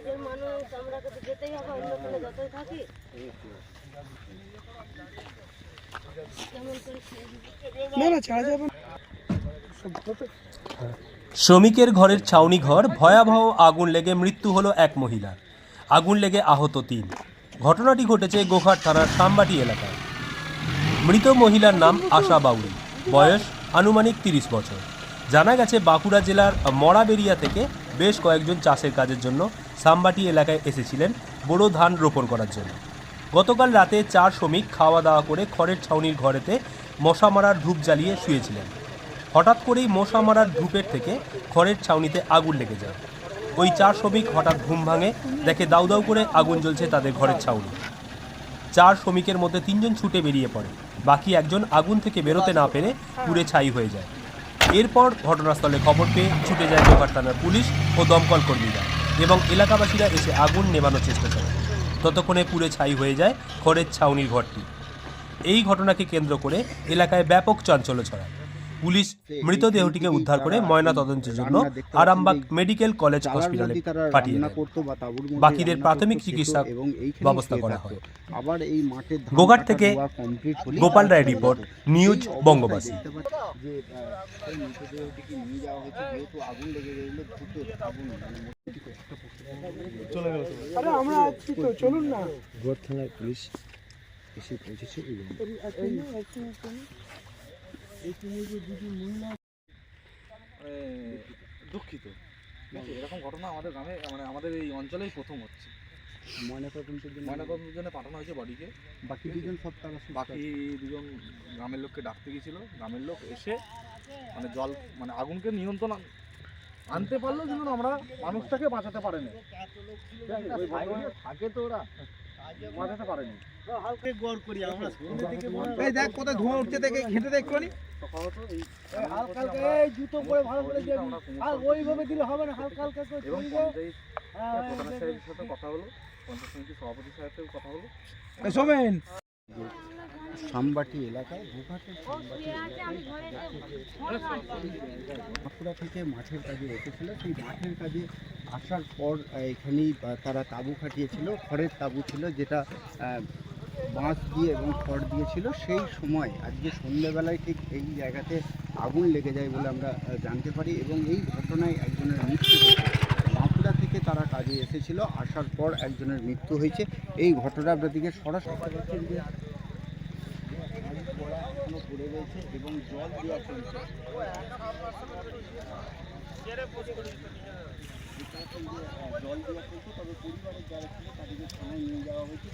নিজের মানুষ আমরা তো যেতেই হবে অন্য যতই থাকি। শ্রমিকের ঘরের ছাউনি ঘর ভয়াবহ আগুন লেগে মৃত্যু হলো এক মহিলা। আগুন লেগে আহত তিন। ঘটনাটি ঘটেছে গোঘাট থানার সামবাটি এলাকায়। মৃত মহিলার নাম আশা বাউরি বয়স আনুমানিক তিরিশ বছর। জানা গেছে বাঁকুড়া জেলার মরাবেরিয়া থেকে বেশ কয়েকজন চাষের কাজের জন্য সামবাটি এলাকায় এসেছিলেন বোরো ধান রোপণ করার জন্য। গতকাল রাতে চার শ্রমিক খাওয়া দাওয়া করে খড়ের ছাউনির ঘরেতে মশা মারার ধূপ জ্বালিয়ে শুয়েছিলেন। হঠাৎ করেই মশা মারার ধূপের থেকে খড়ের ছাউনিতে আগুন লেগে যায়। ওই চার শ্রমিক হঠাৎ ঘুম ভাঙে, দেখে দাউ দাউ করে আগুন জ্বলছে তাদের ঘরের ছাউনি। চার শ্রমিকের মধ্যে তিনজন ছুটে বেরিয়ে পড়ে, বাকি একজন আগুন থেকে বেরোতে না পেরে পুড়ে ছাই হয়ে যায়। এরপর ঘটনাস্থলে খবর পেয়ে ছুটে যায় গোঘাট থানার পুলিশ ও দমকল কর্মীরা। এবং এলাকাবাসীরা এসে আগুন নেভানোর চেষ্টা চালায় ততক্ষণে পুড়ে ছাই হয়ে যায় খড়ের ছাউনির ঘরটি। এই ঘটনাকে কেন্দ্র করে এলাকায় ব্যাপক চাঞ্চল্য ছড়ায়। পুলিশ মৃতদেহটিকে উদ্ধার করে ময়না তদন্তের জন্য আরামবাগ মেডিকেল কলেজ হসপিটালে পাঠিয়ে বাকিদের প্রাথমিক চিকিৎসা ব্যবস্থা করা হয়। গোঘাট থেকে গোপাল রায় রিপোর্ট, নিউজ বঙ্গবাসী। আরে আমরা আছি তো চলুন না। গোয়ার থানার পুলিশ এসে পৌঁছেছে এবং দুঃখিত। এরকম ঘটনা আমাদের গ্রামে মানে আমাদের এই অঞ্চলেই প্রথম হচ্ছে। ময়নাতদন্তের জন্য ময়নাতদন্তের জন্য পাঠানো হয়েছে বডিকে। বাকি দুজন সব তারা বাকি দুজন গ্রামের লোককে ডাকতে গিয়েছিল গ্রামের লোক এসে মানে জল মানে আগুনকে নিয়ন্ত্রণ আন- আনতে পারলেও কিন্তু আমরা মানুষটাকে বাঁচাতে পারেনি। থাকে তো ওরা। বাঁচাতে পারেনি। দেখ কোথায় ধোঁয়া উঠছে দেখে ঘেঁটে দেখ একটুখানি হালকা হালকা জুতো পরে ভালো করে আর ওইভাবে দিলে হবে না হালকা হালকা করে সাহেবের সাথে কথা হলো। পঞ্চায়েত সমিতির সভাপতি সাহেবের সাথে কথা হলো। শোভেন সামবাটি এলাকায় গোঘাটের সামবাটি বাঁকুড়া থেকে মাঠের কাজে এসেছিল, সেই মাঠের কাজে আসার পর এখানেই তারা তাঁবু খাটিয়েছিল, খড়ের তাঁবু ছিল, যেটা বাঁশ দিয়ে এবং খড় দিয়েছিল। সেই সময়, আজকে সন্ধ্যেবেলায় ঠিক এই জায়গাতে আগুন লেগে যায় বলে আমরা জানতে পারি এবং এই ঘটনায় একজনের মৃত্যু হয়েছে। বাঁকুড়া থেকে তারা কাজে এসেছিল, আসার পর একজনের মৃত্যু হয়েছে। এই ঘটনার দিকে সরাসরি দেখতে পাচ্ছেন যে পোড়া এখনও পড়ে রয়েছে এবং জল দেওয়া চলছে। জল দেওয়া চলছে তবে পরিবারের যারা ছিল তাদেরকে থানায় নিয়ে যাওয়া হয়েছে।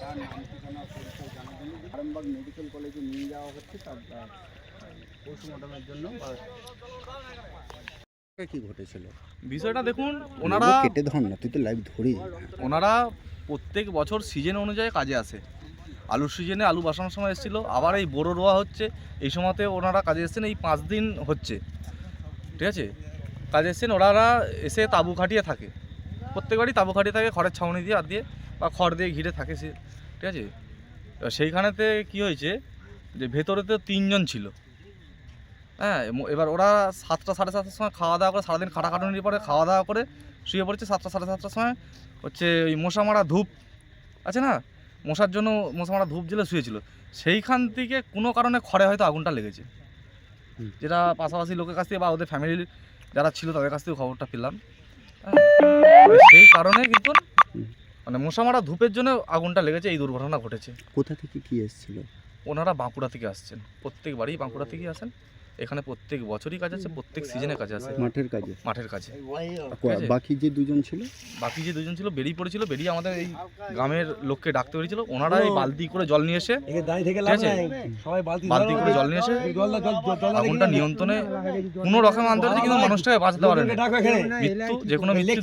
তার নাম ঠিকানা পরিচয় জানার জন্য আরামবাগ মেডিকেল কলেজে নিয়ে যাওয়া হচ্ছে তার পোস্টমর্টমের জন্য। কি ঘটেছিল? বিষয়টা দেখুন ওনারা কেটে ধর না তুই তো লাইভ ধরি ওনারা প্রত্যেক বছর সিজন অনুযায়ী কাজে আসে। আলুর সিজনে আলু বাসানোর সময় এসেছিল। আবার এই বোরো রোয়া হচ্ছে, এই সময়তে ওনারা কাজে এসেছেন, এই পাঁচ দিন হচ্ছে। ঠিক আছে? কাজে এসেছেন, ওনারা এসে তাঁবু খাটিয়ে থাকে। প্রত্যেকবারই তাঁবু খাটিয়ে থাকে, খড়ের ছাউনি দিয়ে, আর দিয়ে, বা খড় দিয়ে ঘিরে থাকে সে। ঠিক আছে? সেইখানেতে কি হয়েছে যে ভেতরেতে তিনজন ছিল। হ্যাঁ এবার ওরা সাতটা, সাড়ে সাতটার সময় খাওয়া দাওয়া করে, সারাদিন খাটাখাটুনির পরে খাওয়া দাওয়া করে শুয়ে পড়েছে। সাতটা, সাড়ে সাতটার সময় হচ্ছে ওই মশা মারা ধূপ, আছে না? মশার জন্য মশা মারা ধূপ জেলে শুয়েছিল। সেইখান থেকে কোনো কারণে খড়ে হয়তো আগুনটা লেগেছে। যেটা পাশাপাশি লোকের কাছ থেকে বা ওদের ফ্যামিলির যারা ছিল তাদের কাছ থেকে খবরটা পেলাম। হ্যাঁ, সেই কারণে কিন্তু মানে মশা মারা ধূপের জন্য আগুনটা লেগেছে এই দুর্ঘটনা ঘটেছে। কোথা থেকে কি এসেছিল? ওনারা বাঁকুড়া থেকে আসছেন। প্রত্যেকবারই বাঁকুড়া থেকেই আসেন। এখানে প্রত্যেক বছরই কাজ আছে প্রত্যেক সিজনে কাজ আছে। মাঠের কাজে মাঠের কাছে আছে? বাকি যে দুজন ছিল? বাকি যে দুজন ছিল বেরিয়ে পড়েছিল বেরিয়ে আমাদের এই গ্রামের লোককে ডাকতে পেরেছিল। ওনারা এই বালতি করে জল নিয়ে এসে ঠিক আছে? সবাই বালতি বালতি করে জল নিয়ে এসে আগুনটা নিয়ন্ত্রণে কোনো রকম আনতে পেরেছে কিন্তু মানুষটাকে বাঁচতে পারেনি। মৃত্যু যে কোনো মৃত্যু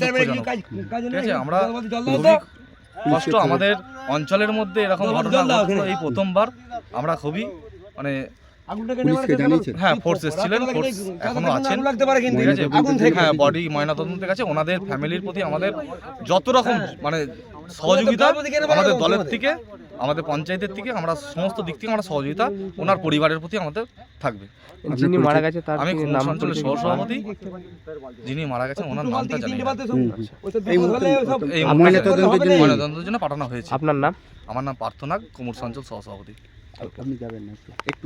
ঠিক আছে? আমরা কষ্ট আমাদের অঞ্চলের মধ্যে এরকম ঘটনা এই প্রথমবার আমরা খুবই মানে হ্যাঁ ফোর্স এসেছিলেন ফোর্স এখনও আছেন। আগুন থেকে হ্যাঁ বডি ময়নাতদন্তের কাছে ওনাদের ফ্যামিলির প্রতি আমাদের যত রকম মানে সহযোগিতা আমাদের দলের থেকে আমাদের পঞ্চায়েতের থেকে আমরা সমস্ত দিক থেকে আমরা সহযোগিতা ওনার পরিবারের প্রতি আমাদের থাকবে। যিনি মারা গেছে তার আমি নাম অঞ্চলের? সহসভাপতি যিনি মারা গেছেন ওনার নামটা জানি না। এই ময়নাতদন্তের জন্য পাঠানো হয়েছে। আপনার নাম? আমার নাম পার্থনাগ কুমুর অঞ্চল সহসভাপতি। আপনি যাবেন না একটু।